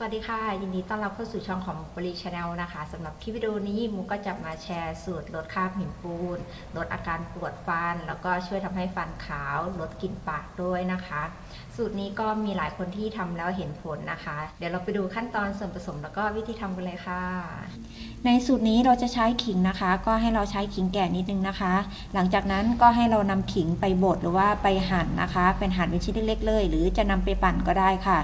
สวัสดีค่ะ ยินดีต้อนรับเข้าสู่ช่องของบริชาแนลนะคะสำหรับคลิปวิดีโอนี้มุกก็จะมาแชร์สูตรลดคราบหินปูนลดอาการปวดฟัน แล้วก็ช่วยทำให้ฟันขาวลดกลิ่นปากด้วยนะคะ สูตรนี้ก็มีหลายคนที่ทำแล้วเห็นผลนะคะ เดี๋ยวเราไปดูขั้นตอนส่วนผสมแล้วก็วิธีทำกันเลยค่ะ ในสูตรนี้เราจะใช้ขิงนะคะ ก็ให้เราใช้ขิงแก่นิดนึงนะคะ หลังจากนั้นก็ให้เรานำขิงไปบดหรือว่าไปหั่นนะคะ เป็นหั่นเป็นชิ้นเล็กๆเลย หรือจะนำไปปั่นก็ได้ค่ะ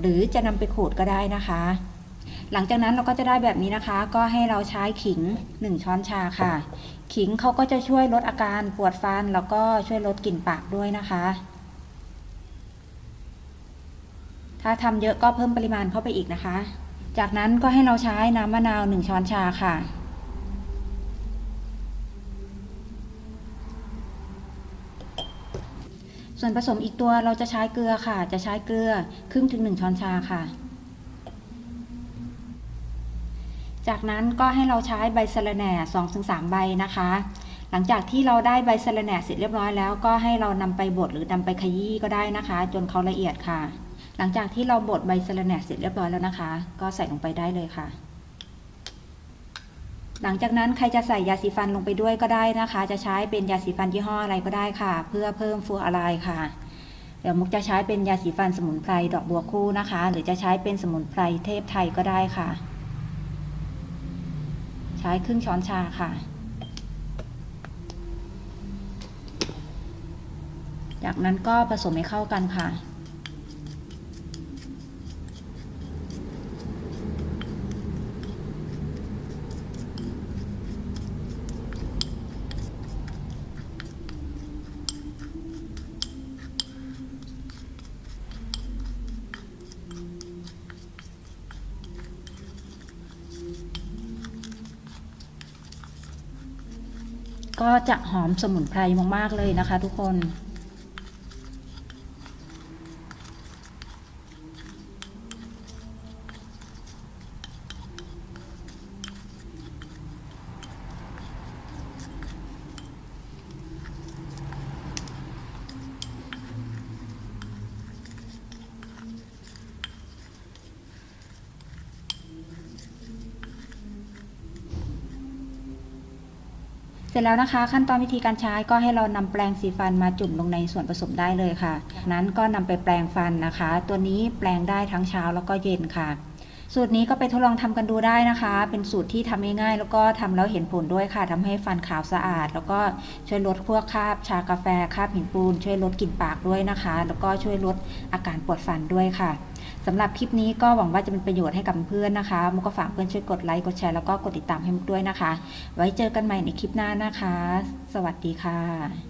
หรือจะนำไปขูดก็ได้ได้นะคะ หลังจากนั้นเราก็จะได้แบบนี้นะคะ ก็ให้เราใช้ขิง 1 ช้อนชาค่ะ ขิงเขาก็จะช่วยลดอาการปวดฟันแล้วก็ช่วยลดกลิ่นปากด้วยนะคะ ถ้าทำเยอะก็เพิ่มปริมาณเข้าไปอีกนะคะ จากนั้นก็ให้เราใช้น้ำมะนาว 1 ช้อนชาค่ะส่วนผสมอีกตัวเราจะใช้เกลือค่ะ จะใช้เกลือครึ่งถึง1ช้อนชาค่ะ จากนั้นก็ให้เราใช้ใบสะระแหน่2-3 ใบนะคะ หลังจากที่เราได้ใบสะระแหน่เสร็จเรียบร้อยแล้วก็ให้เรานำไปบดหรือนำไปขยี้ก็ได้นะคะ จนเขาละเอียดค่ะ หลังจากที่เราบดใบสะระแหน่เสร็จเรียบร้อยแล้วนะคะ ก็ใส่ลงไปได้เลยค่ะ หลังจากนั้นใครจะใส่ยาสีฟันลงไปด้วยก็ได้นะคะ จะใช้เป็นยาสีฟันยี่ห้ออะไรก็ได้ค่ะ เพื่อเพิ่มฟูออไรด์ค่ะ เดี๋ยวมุกจะใช้เป็นยาสีฟันสมุนไพรดอกบัวคู่นะคะ หรือจะใช้เป็นสมุนไพรเทพไทยก็ได้ค่ะ ใช้ครึ่งช้อนชาค่ะ จากนั้นก็ผสมให้เข้ากันค่ะ ก็จะหอมสมุนไพรมากๆเลยนะคะทุกคน เสร็จแล้วนะคะ ขั้นตอนวิธีการใช้ก็ให้เรานำแปรงสีฟันมาจุ่มลงในส่วนผสมได้เลยค่ะจากนั้นก็นำไปแปรงฟันนะคะ ตัวนี้แปรงได้ทั้งเช้าแล้วก็เย็นค่ะ สูตรนี้ก็ไปทดลองทำกันดูได้นะคะ เป็นสูตรที่ทำง่ายๆแล้วก็ทำแล้วเห็นผลด้วยค่ะทำให้ฟันขาวสะอาด แล้วก็ช่วยลดพวกคราบชากาแฟคราบหินปูน ช่วยลดกลิ่นปากด้วยนะคะ แล้วก็ช่วยลดอาการปวดฟันด้วยค่ะ สำหรับคลิปนี้ก็หวังว่าจะเป็นประโยชน์ให้กับเพื่อนนะคะมุกก็ฝากเพื่อนช่วยกดไลค์กดแชร์แล้วก็กดติดตามให้มุกด้วยนะคะ ไว้เจอกันใหม่ในคลิปหน้านะคะ สวัสดีค่ะ